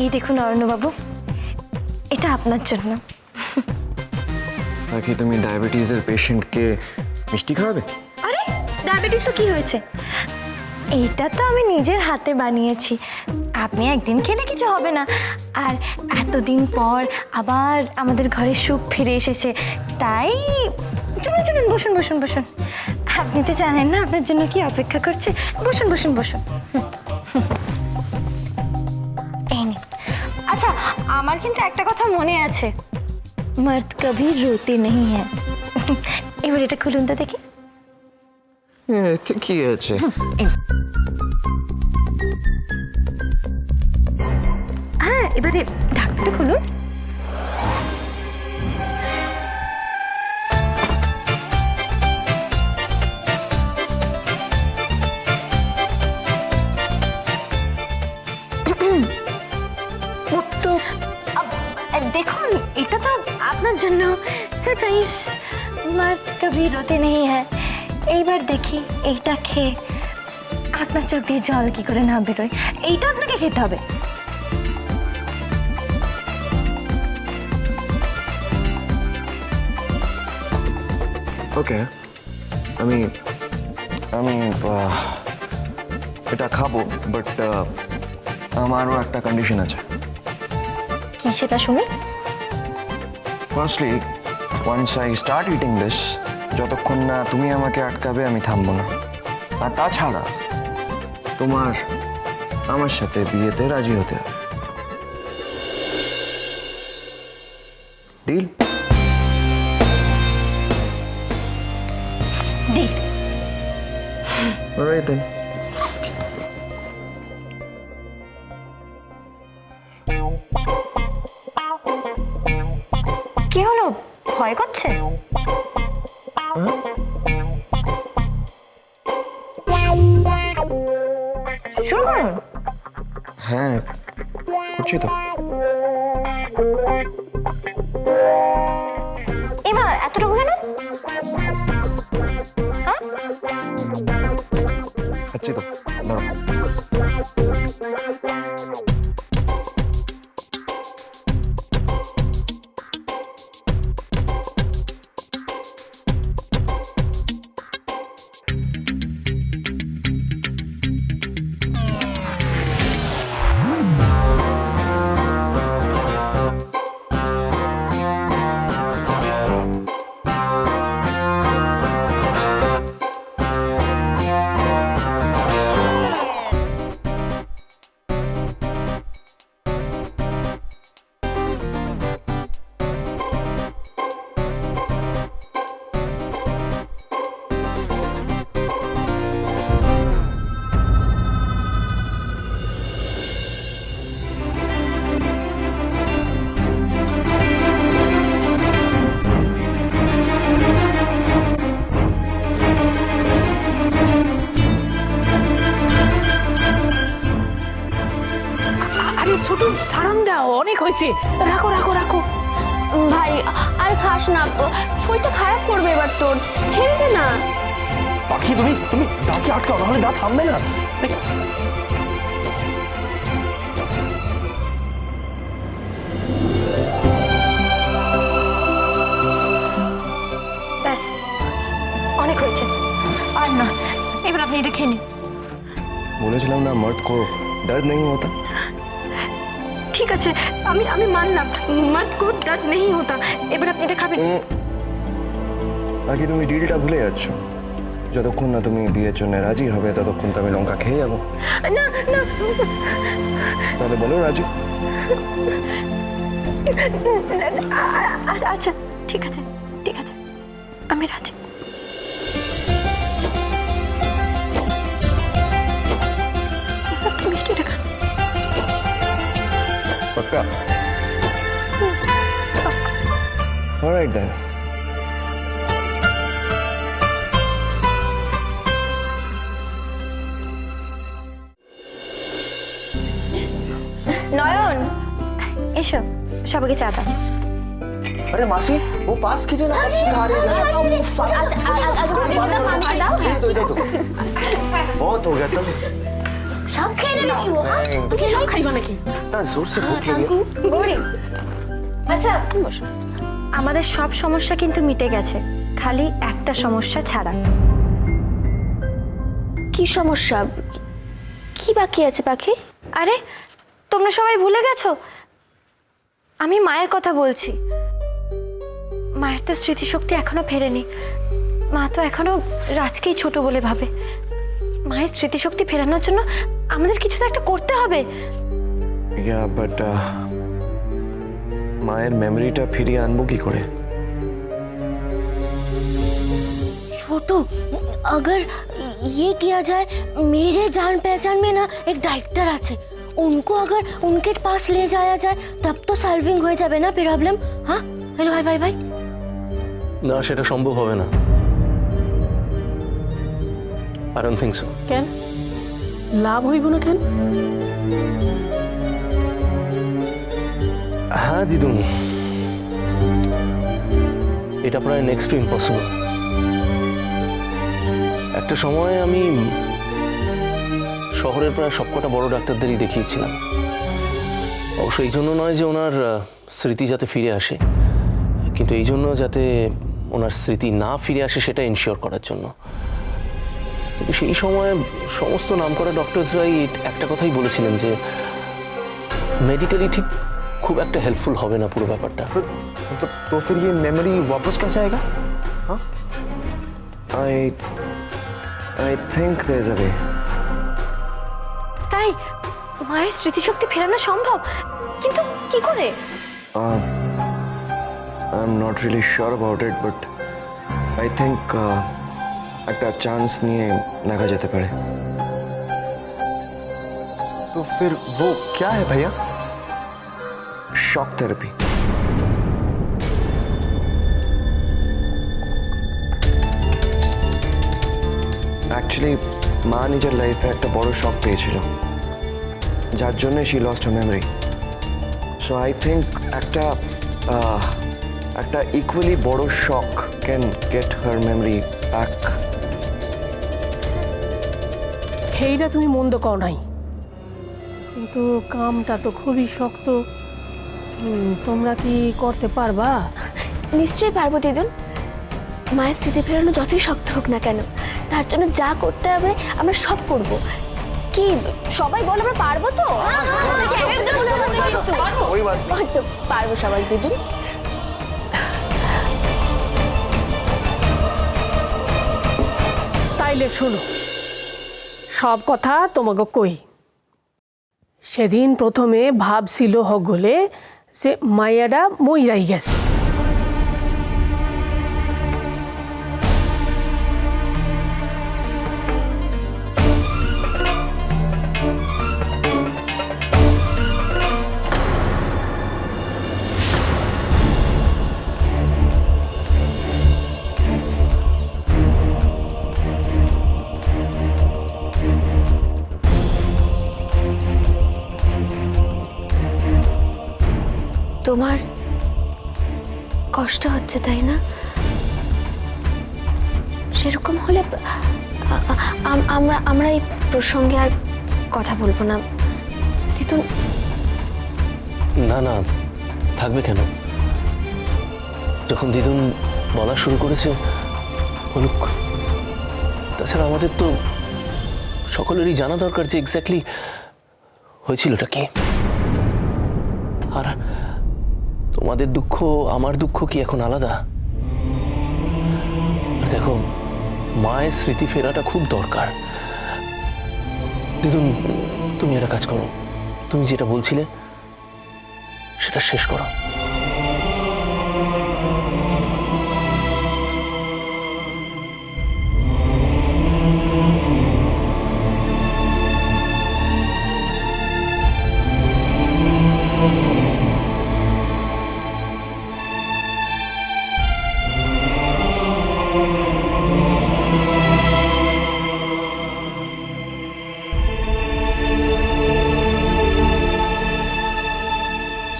এই দেখুন অরণ্যবাবু এটা আপনার জন্য। নাকি তুমি ডায়াবেটিসের পেশেন্টকে মিষ্টি খাওয়াবে? আরে ডায়াবেটিস তো কি হয়েছে? এইটা তো আমি নিজের হাতে বানিয়েছি। আপনি একদিন খেলে কিছু হবে না। আর এতদিন পর আবার আমাদের ঘরে সুখ ফিরে এসেছে। তাই চলুন চলুন বসুন বসুন বসুন। আপনি তো জানেন না আপনার জন্য কি অপেক্ষা করছে? বসুন বসুন বসুন। আচ্ছা আমার কিন্তু একটা কথা মনে আছে। মর্দ কভি রোতে নেই হ্যাঁ। এবার এটা খুলুন তো দেখি। হ্যাঁ, এতে কি আছে? হ্যাঁ এবারে ঢাকনাটা খুলুন। সারপ্রাইজ মার্দ কবি রোতে নেই হ্যাঁ। এইবার দেখি এইটা খেয়ে আপনার চোখ দিয়ে জল কি করে না বেরোয়। এইটা আপনাকে খেতে হবে। ওকে আমি আমি এটা খাব বাট আমারও একটা কন্ডিশন আছে। কি সেটা শুনি? Firstly once I start eating this যতক্ষণ না তুমি আমাকে আটকাবে আমি থামবো না। আর তাছাড়া তোমার আমার সাথে বিয়েতে রাজি হতে হবে। ডিল দিন Alright then. হ্যাঁ করছি তো অনেক রাখো রাখো রাখো। ভাই আর খাস না শরীরটা খারাপ করবে এবার তোর। ছেড়ে দে না। পাখি তুমি তুমি দাঁতকে আটকাও নাহলে দাঁত থামবে না। ব্যাস অনেক হয়েছে। আর না এবার আপনি এটা খেয়ে নিন। বলেছিলাম না মর্দ কো দর্দ নেই হতা ঠিক আছে আমি আমি মানলাম। মর্দ কো দর্দ নেই হতা এবার আপনি এটা খাবেন। আর কি তুমি ডিলটা ভুলে যাচ্ছ? যতক্ষণ না তুমি বিয়ের জন্য রাজি হবে ততক্ষণ তো আমি লঙ্কা খেয়ে যাব। না না। তাহলে বলো রাজি। আচ্ছা ঠিক আছে ঠিক আছে। আমি রাজি। পাক্কা অলরাইট দেন নয়ন এসো সবাইকে চা দাও अरे मासी वो पास कीजिए ना आप सिखा रहे हैं। পানি দাও ये दो, ये दो। बहुत हो गया तब সব খেয়ে নেবে কি ও? তুই তা জোরসে আচ্ছা আমাদের সব সমস্যা কিন্তু মিটে গেছে। খালি একটা সমস্যা ছাড়া। কি সমস্যা? কি বাকি আছে পাখি? আরে তোমরা সবাই ভুলে গেছো? আমি মায়ের কথা বলছি। মায়ের তো স্মৃতিশক্তি এখনও ফেরেনি। মা তো এখনও রাজকেই ছোট বলে ভাবে। মায়ের স্মৃতিশক্তি ফেরানোর জন্য আমাদের কিছু তো একটা করতে হবে। ইয়া বাট uh, মায়ের মেমোরিটা ফিরিয়ে আনব কি করে? ছোট अगर ये किया जाए मेरे जान पहचान में ना एक डायरेक्टर आते उनको अगर उनके पास ले जाया जाए तब तो सॉल्विंग হয়ে যাবে না প্রবলেম হ্যাঁ? হ্যালো ভাই ভাই ভাই। না সেটা সম্ভব হবে না। আই ডোন্ট থিঙ্ক সো কেন? লাভ হইব না কেন? হ্যাঁ দিদুন। এটা প্রায় নেক্সট টু ইম্পসিবল একটা সময় আমি শহরের প্রায় সবকটা বড় ডাক্তারদেরই দেখিয়েছিলাম। অবশ্য এই জন্য নয় যে ওনার স্মৃতি যাতে ফিরে আসে। কিন্তু এই জন্য যাতে ওনার স্মৃতি না ফিরে আসে সেটা ইনশিওর করার জন্য। কিন্তু সেই সময় সমস্ত নামকরা ডক্টরসরাই একটা কথাই বলেছিলেন যে মেডিকেলি ঠিক খুব একটা হেল্পফুল হবে না পুরো ব্যাপারটা फिर मतलब तो फिर ये मेमोरी वापस कैसे आएगा আই আই থিঙ্ক দের যাবে তাই মায়ের স্মৃতিশক্তি ফেরানো সম্ভব কিন্তু কি করে I am not really sure about it but I think একটা চান্স নিয়ে দেখা যেতে পারে तो फिर वो क्या है भैया শক থেরাপি অ্যাকচুয়ালি মা নিজের লাইফে একটা বড় শক পেয়েছিল যার জন্য she lost her memory so I think একটা আহ, একটা ইকুয়ালি বড় শক can get her memory back সেইটা তুমি মন্দ কও নাই। কিন্তু কামটা তো খুবই শক্ত। তোমরা কি করতে পারবা? নিশ্চয়ই পারব দিদুন। মায়ের স্মৃতি ফেরানো যতই শক্ত হোক না কেন তার জন্য যা করতে হবে আমরা সব করব। কি সবাই বল আমরা পারব তো? পারব সবাই দিদুন। তাইলে শোনো সব কথা তোমাকে কই। সেদিন প্রথমে ভাবছিল হগলে যে মাইয়াডা মইরাই গেছে। তোমার কষ্ট হচ্ছে, তাই না? সেরকম হলে আমরা আমরা এই প্রসঙ্গে আর কথা বলব না। দিদুন না না, থাকবে কেন? যখন দিদুন বলা শুরু করেছে বলুক তাছাড়া আমাদের তো সকলেরই জানা দরকার যে এক্স্যাক্টলি হয়েছিলটা কি। আর তোমাদের দুঃখ, আমার দুঃখ কি এখন আলাদা? দেখো, মায়ের স্মৃতি ফেরাটা খুব দরকার। দিদুন, তুমি একটা কাজ করো। তুমি যেটা বলছিলে, সেটা শেষ করো।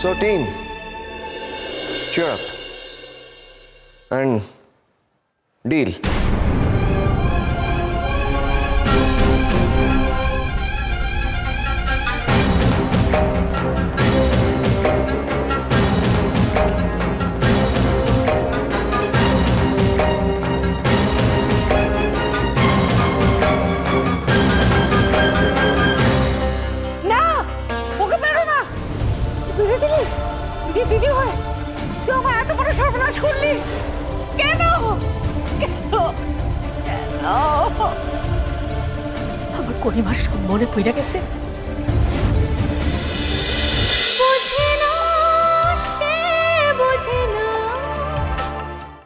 So, team, cheer up যে দিদি হয়? তুই আমার এত বড় সর্বনাশ করলি? কেন? কেন? আমার কোনিমার সব মনে পইরা গেছে।